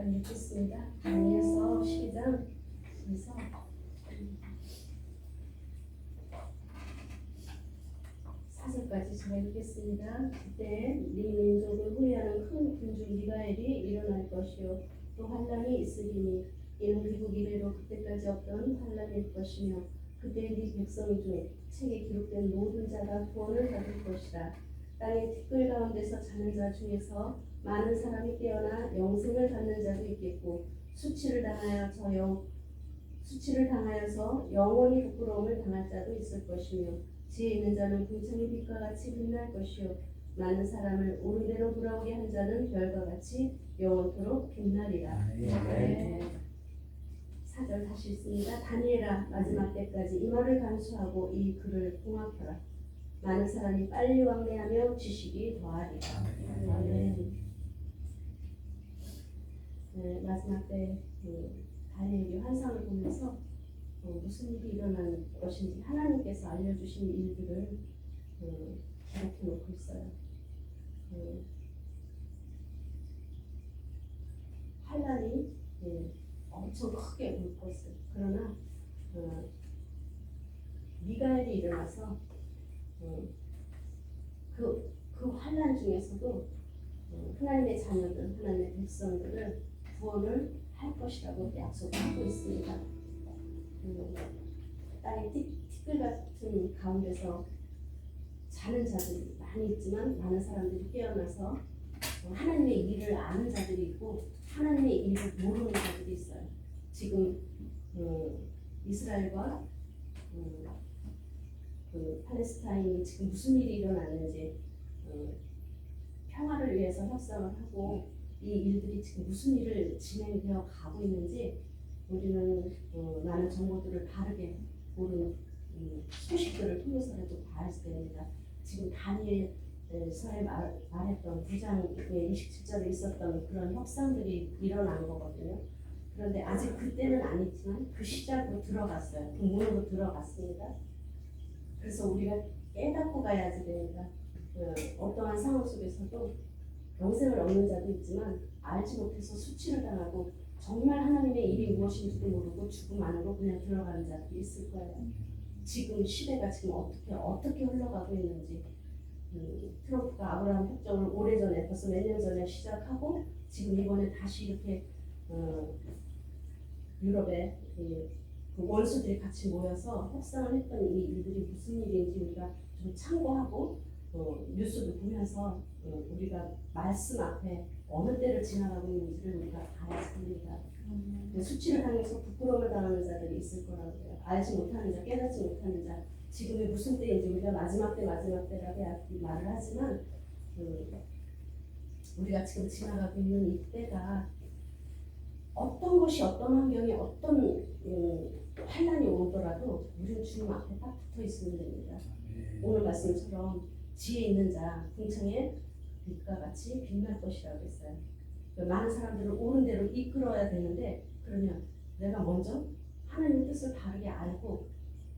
잠깐 읽겠습니다. 다니엘서 12장 에서 사절까지 제가 읽겠습니다. 그때 네 민족을 후회하는 큰 군중 미가엘이 일어날 것이요 또 환란이 있으리니 이는 귀국 이래로 그때까지 없던 환란일 것이며 그때 네 백성 중에 책에 기록된 모든 자가 구원을 받을 것이라 땅의 티끌 가운데서 자는 자 중에서 많은 사람이 깨어나 영생을 받는 자도 있겠고 수치를 당하여 저 영 수치를 당하여서 영원히 부끄러움을 당할 자도 있을 것이며 지혜 있는 자는 궁창의 빛과 같이 빛날 것이요 많은 사람을 옳은 대로 돌아오게 한 자는 별과 같이 영원토록 빛나리라. 네. 사절 다시 읽습니다. 다니엘아 마지막 때까지 이 말을 간수하고 이 글을 봉합하라. 많은 사람이 빨리 왕래하며 지식이 더하리라. 네, 마지막 때 그, 다니엘이 환상을 보면서 어, 무슨 일이 일어날 것인지 하나님께서 알려주신 일들을 어, 기록해 놓고 있어요. 어, 환란이 예, 엄청 크게 올 것을 그러나 어, 미가엘이 일어나서 어, 그, 그 환란 중에서도 어, 하나님의 자녀들, 하나님의 백성들을 구원을 할 것이라고 약속하고 있습니다. 음, 땅의 티, 티끌 같은 가운데서 자는 자들이 많이 있지만 많은 사람들이 깨어나서 어, 하나님의 일을 아는 자들이 있고 하나님의 일을 모르는 자들이 있어요. 지금 음, 이스라엘과 음, 그 팔레스타인이 지금 무슨 일이 일어났는지 음, 평화를 위해서 협상을 하고 이 일들이 지금 무슨 일을 진행되어 가고 있는지 우리는 어, 많은 정보들을 바르게 모르는 음, 소식들을 통해서라도 봐야 됩니다. 지금 다니엘서에 말, 말했던 9장의 27절에 있었던 그런 협상들이 일어난 거거든요. 그런데 아직 그때는 아니지만 그 시작으로 들어갔어요. 그 문으로 들어갔습니다. 그래서 우리가 깨닫고 가야지 됩니다. 어, 어떠한 상황 속에서도 영생을 얻는 자도 있지만 알지 못해서 수치를 당하고 정말 하나님의 일이 무엇인지도 모르고 죽음 안으로 그냥 들어가는 자들이 있을 거예요. 지금 시대가 지금 어떻게 어떻게 흘러가고 있는지 음, 트럼프가 아브라함 협정을 오래전에 벌써 몇 년 전에 시작하고 지금 이번에 다시 이렇게 어, 유럽의 이, 그 원수들이 같이 모여서 협상을 했던 이 일들이 무슨 일인지 우리가 좀 참고하고 어, 뉴스도 보면서 어, 우리가 말씀 앞에 어느 때를 지나가고 있는지를 우리가 합니다. 근데 수치를 당해서 부끄러움을 당하는 자들이 있을 거라고요. 알지 못하는 자, 깨닫지 못하는 자. 지금이 무슨 때인지 우리가 마지막 때, 마지막 때라고 말을 하지만 음, 우리가 지금 지나가고 있는 이 때가 어떤 것이 어떤 환경이 어떤 음, 환란이 오더라도 우리는 주님 앞에 딱 붙어 있으면 됩니다. 오늘 말씀처럼 지혜 있는 자 궁창에 빛과 같이 빛날 것이라고 했어요. 그 많은 사람들을 옳은 대로 이끌어야 되는데 그러면 내가 먼저 하나님의 뜻을 바르게 알고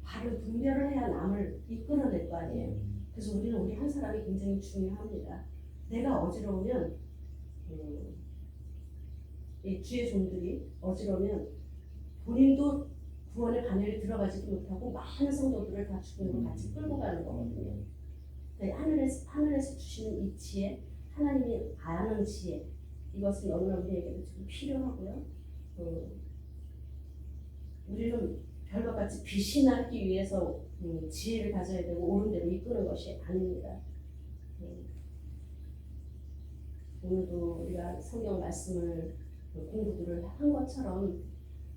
바른 분별을 해야 남을 이끌어낼 거 아니에요. 그래서 우리는 우리 한 사람이 굉장히 중요합니다. 내가 어지러우면 음, 이 주의 종들이 어지러우면 본인도 구원의 반열에 들어가지도 못하고 많은 성도들을 다 죽음으로 같이 끌고 가는 거거든요. 네, 하늘에서, 하늘에서 주시는 이 지혜, 하나님이 아는 지혜, 이것은 너무나 우리에게도 지금 필요하고요. 어, 우리는 별과 같이 빛이 나기 위해서 음, 지혜를 가져야 되고 옳은 대로 이끄는 것이 아닙니다. 음, 오늘도 우리가 성경 말씀을 어, 공부들을 한 것처럼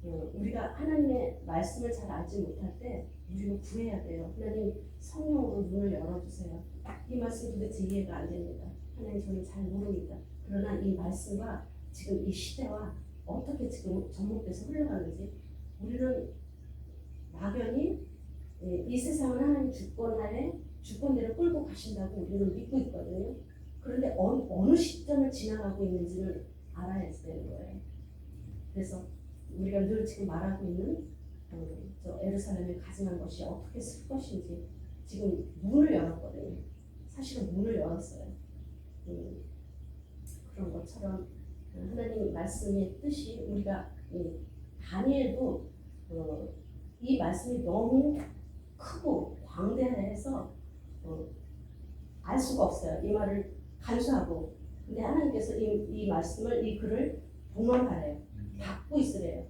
어, 우리가 하나님의 말씀을 잘 알지 못할 때 우리는 구해야 돼요. 하나님 성령으로 눈을 열어주세요. 이 말씀 도대체 이해가 안 됩니다. 하나님 저는 잘 모릅니다. 그러나 이 말씀과 지금 이 시대와 어떻게 지금 접목돼서 흘러가는지 우리는 막연히 예, 이 세상은 하나님 주권 아래 주권대로 끌고 가신다고 우리는 믿고 있거든요. 그런데 어느, 어느 시점을 지나가고 있는지를 알아야 되는 거예요. 그래서 우리가 늘 지금 말하고 있는 어, 저 에르살렘에 가증한 것이 어떻게 쓸 것인지 지금 문을 열었거든요. 사실은 문을 열었어요. 음, 그런 것처럼 하나님 말씀의 뜻이 우리가 이 다니엘도 어, 이 말씀이 너무 크고 광대해서 어, 알 수가 없어요. 이 말을 간수하고 근데 하나님께서 이, 이 말씀을 이 글을 동원하래요. 받고 있으래요.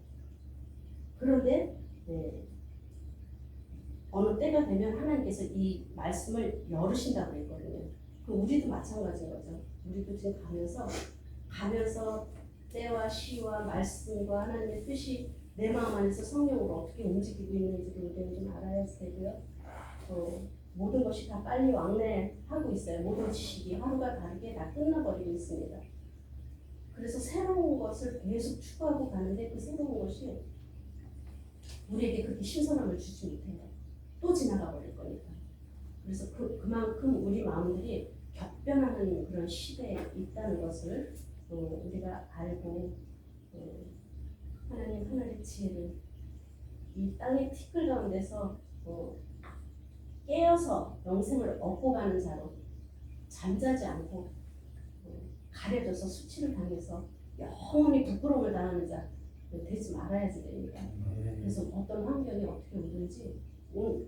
그런데 네, 어느 때가 되면 하나님께서 이 말씀을 열으신다고 그랬거든요. 그 우리도 마찬가지인 거죠. 우리도 지금 가면서 가면서 때와 시와 말씀과 하나님의 뜻이 내 마음 안에서 성령으로 어떻게 움직이고 있는지도 우리는 좀 알아야 되고요. 어, 모든 것이 다 빨리 왕래하고 있어요. 모든 지식이 하루가 다르게 다 끝나버리고 있습니다. 그래서 새로운 것을 계속 추구하고 가는데 그 새로운 것이 우리에게 그렇게 신선함을 주지 못해요. 또 지나가 버릴 거니까. 그래서 그, 그만큼 우리 마음들이 격변하는 그런 시대에 있다는 것을 어, 우리가 알고 어, 하나님 하늘의 지혜를 이 땅의 티끌 가운데서 어, 깨어서 영생을 얻고 가는 자로 잠자지 않고 어, 가려져서 수치를 당해서 영원히 부끄러움을 당하는 자 되지 말아야지 됩니다. 그래서 어떤 환경이 어떻게 오든지 오-